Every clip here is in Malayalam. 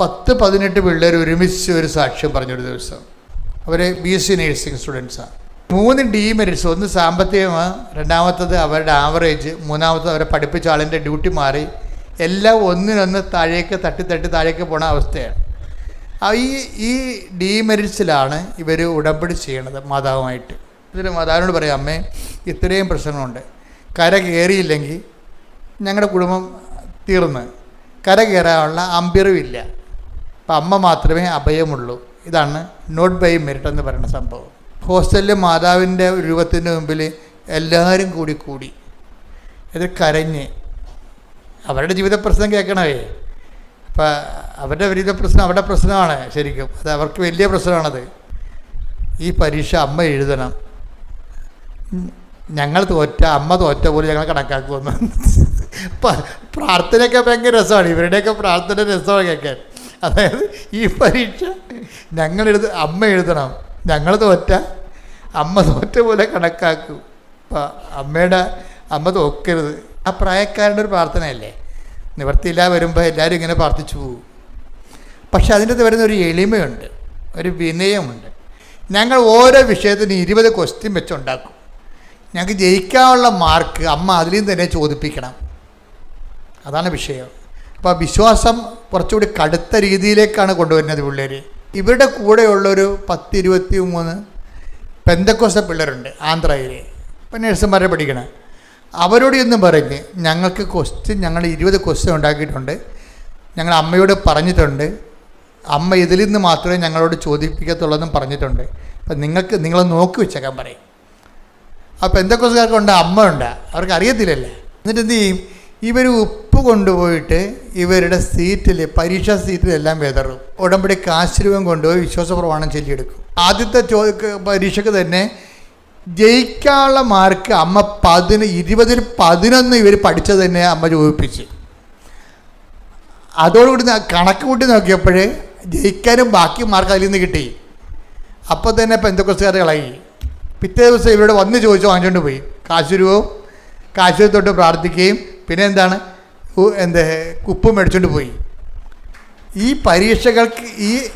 പത്ത് പതിനെട്ട് പിള്ളേർ ഒരുമിച്ച് ഒരു സാക്ഷ്യം പറഞ്ഞൊരു ദിവസം. അവർ ബി എസ് സി നേഴ്സിംഗ് സ്റ്റുഡൻസാണ് മൂന്ന് ഡീമെരിറ്റ്സ് ഒന്ന് സാമ്പത്തികമാണ് രണ്ടാമത്തത് അവരുടെ ആവറേജ് മൂന്നാമത്തത് അവരെ പഠിപ്പിച്ച ആളിന്റെ ഡ്യൂട്ടി മാറി. എല്ലാം ഒന്നിനൊന്ന് താഴേക്ക് തട്ടി തട്ടി താഴേക്ക് പോണ അവസ്ഥയാണ്. ഈ ഈ ഡീമെരിറ്റ്സിലാണ് ഇവർ ഉടമ്പടി ചെയ്യണത് മാതാവുമായിട്ട്. ഇതിൽ മാതാവിനോട് പറയാം അമ്മേ ഇത്രയും പ്രശ്നങ്ങളുണ്ട്. കര കയറിയില്ലെങ്കിൽ ഞങ്ങളുടെ കുടുംബം തീർന്ന്. കര കയറാനുള്ള അമ്പിറിവില്ല അപ്പം അമ്മ മാത്രമേ അഭയമുള്ളൂ. ഇതാണ് നോട്ട് ബൈ മെറിറ്റ് എന്ന് പറയുന്ന സംഭവം. ഹോസ്റ്റലിലെ മാതാവിന്റെ രൂപത്തിന്റെ മുമ്പിൽ എല്ലാവരും കൂടി കൂടി ഇത് കരഞ്ഞ് അവരുടെ ജീവിത പ്രശ്നം കേൾക്കണമേ അപ്പം അവരുടെ ജീവിത പ്രശ്നം അവരുടെ പ്രശ്നമാണ് ശരിക്കും. അത് അവർക്ക് വലിയ പ്രശ്നമാണത്. ഈ പരീക്ഷ അമ്മ എഴുതണം. ഞങ്ങൾ തോറ്റ അമ്മ തോറ്റ പോലെ ഞങ്ങൾ കണക്കാക്കുമെന്ന്. പ്രാർത്ഥനയൊക്കെ ഭയങ്കര രസമാണ്. ഇവരുടെയൊക്കെ പ്രാർത്ഥന രസമാണ് കേൾക്കാൻ. അതായത് ഈ പരീക്ഷ ഞങ്ങൾ എഴുത അമ്മ എഴുതണം. ഞങ്ങൾ തോറ്റ അമ്മ തോറ്റ പോലെ കണക്കാക്കും. അപ്പം അമ്മയുടെ അമ്മ തോക്കരുത്. ആ പ്രായക്കാരുടെ ഒരു പ്രാർത്ഥനയല്ലേ? നിവർത്തിയില്ല വരുമ്പോൾ എല്ലാവരും ഇങ്ങനെ പ്രാർത്ഥിച്ചു പോകും പക്ഷെ അതിന്റെ അത് വരുന്ന ഒരു എളിമയുണ്ട് ഒരു വിനയമുണ്ട്. ഞങ്ങൾ ഓരോ വിഷയത്തിന് ഇരുപത് ക്വസ്റ്റ്യൻ വെച്ചുണ്ടാക്കും. ഞങ്ങൾക്ക് ജയിക്കാനുള്ള മാർക്ക് അമ്മ അതിലും തന്നെ ചോദിപ്പിക്കണം. അതാണ് വിഷയം. അപ്പോൾ വിശ്വാസം കുറച്ചുകൂടി കടുത്ത രീതിയിലേക്കാണ് കൊണ്ടുവരുന്നത് പിള്ളേർ ഇവരുടെ കൂടെയുള്ളൊരു പത്ത് ഇരുപത്തി മൂന്ന് പെന്തക്കോസ പിള്ളേരുണ്ട് ആന്ധ്രയിൽ ഇപ്പം നഴ്സുമാരെ പഠിക്കണം. അവരോട് ഇന്ന് പറഞ്ഞ് ഞങ്ങൾക്ക് ക്വസ്റ്റ്യൻ ഞങ്ങൾ ഇരുപത് ക്വസ്റ്റ്യൻ ഉണ്ടാക്കിയിട്ടുണ്ട്. ഞങ്ങൾ അമ്മയോട് പറഞ്ഞിട്ടുണ്ട്. അമ്മ ഇതിൽ നിന്ന് മാത്രമേ ഞങ്ങളോട് ചോദിപ്പിക്കത്തുള്ളതെന്നും പറഞ്ഞിട്ടുണ്ട്. അപ്പം നിങ്ങൾക്ക് നിങ്ങളെ നോക്കി വെച്ചേക്കാൻ പറയും. അപ്പോൾ എന്തൊക്കെക്കാർക്കുണ്ട് അമ്മ ഉണ്ട്. അവർക്ക് അറിയത്തില്ലല്ലേ? എന്നിട്ട് എന്ത് ചെയ്യും? ഇവർ കൊണ്ടുപോയിട്ട് ഇവരുടെ സീറ്റിൽ പരീക്ഷാ സീറ്റിലെല്ലാം വിതറും. ഉടമ്പടി കാശ്രൂപം കൊണ്ടുപോയി വിശ്വാസ പ്രമാണം ചൊല്ലിയെടുക്കും. ആദ്യത്തെ ചോ പരീക്ഷയ്ക്ക് തന്നെ ജയിക്കാനുള്ള മാർക്ക് അമ്മ പതിന് ഇരുപതിൽ പതിനൊന്ന് ഇവർ പഠിച്ചത് തന്നെ അമ്മ ചോദിപ്പിച്ച്. അതോടുകൂടി കണക്ക് കൂട്ടി നോക്കിയപ്പോൾ ജയിക്കാനും ബാക്കി മാർക്ക് അതിൽ നിന്ന് കിട്ടി. അപ്പോൾ തന്നെ എന്തൊക്കെ കളയി പിറ്റേ ദിവസം ഇവരോട് വന്ന് ചോദിച്ചു വാങ്ങിച്ചുകൊണ്ട് പോയി. കാശുരുവും കാശുരി തൊട്ട് പ്രാർത്ഥിക്കുകയും പിന്നെ എന്താണ്? എന്ത് കുപ്പ് മേടിച്ചുകൊണ്ട് പോയി. ഈ പരീക്ഷകൾക്ക് ഈ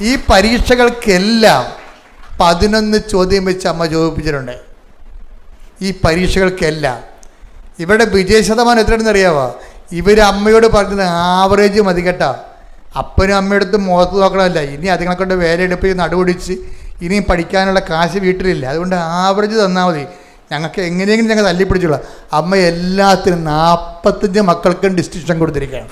ഈ പരീക്ഷകൾക്കെല്ലാം പതിനൊന്ന് ചോദ്യം വെച്ച് അമ്മ ചോദിപ്പിച്ചിട്ടുണ്ട്. ഈ പരീക്ഷകൾക്കെല്ലാം. ഇവരുടെ വിജയ ശതമാനം എത്രയാണെന്ന് അറിയാവോ? ഇവർ അമ്മയോട് പറഞ്ഞത് ആവറേജ് മതി കേട്ടോ. അപ്പനും അമ്മയെടുത്ത് മുഖത്ത് നോക്കണമല്ല. ഇനി അതുങ്ങളെ കൊണ്ട് വേല എടുപ്പ് നടുപിടിച്ച് ഇനിയും പഠിക്കാനുള്ള കാശ് വീട്ടിലില്ല. അതുകൊണ്ട് ആവറേജ് തന്നാൽ മതി. ഞങ്ങൾക്ക് എങ്ങനെയെങ്കിലും ഞങ്ങൾ തല്ലിപ്പിടിച്ചുള്ള. അമ്മ എല്ലാത്തിനും നാൽപ്പത്തഞ്ച് മക്കൾക്കും ഡിസ്റ്റിങ്ഷൻ കൊടുത്തിരിക്കുകയാണ്.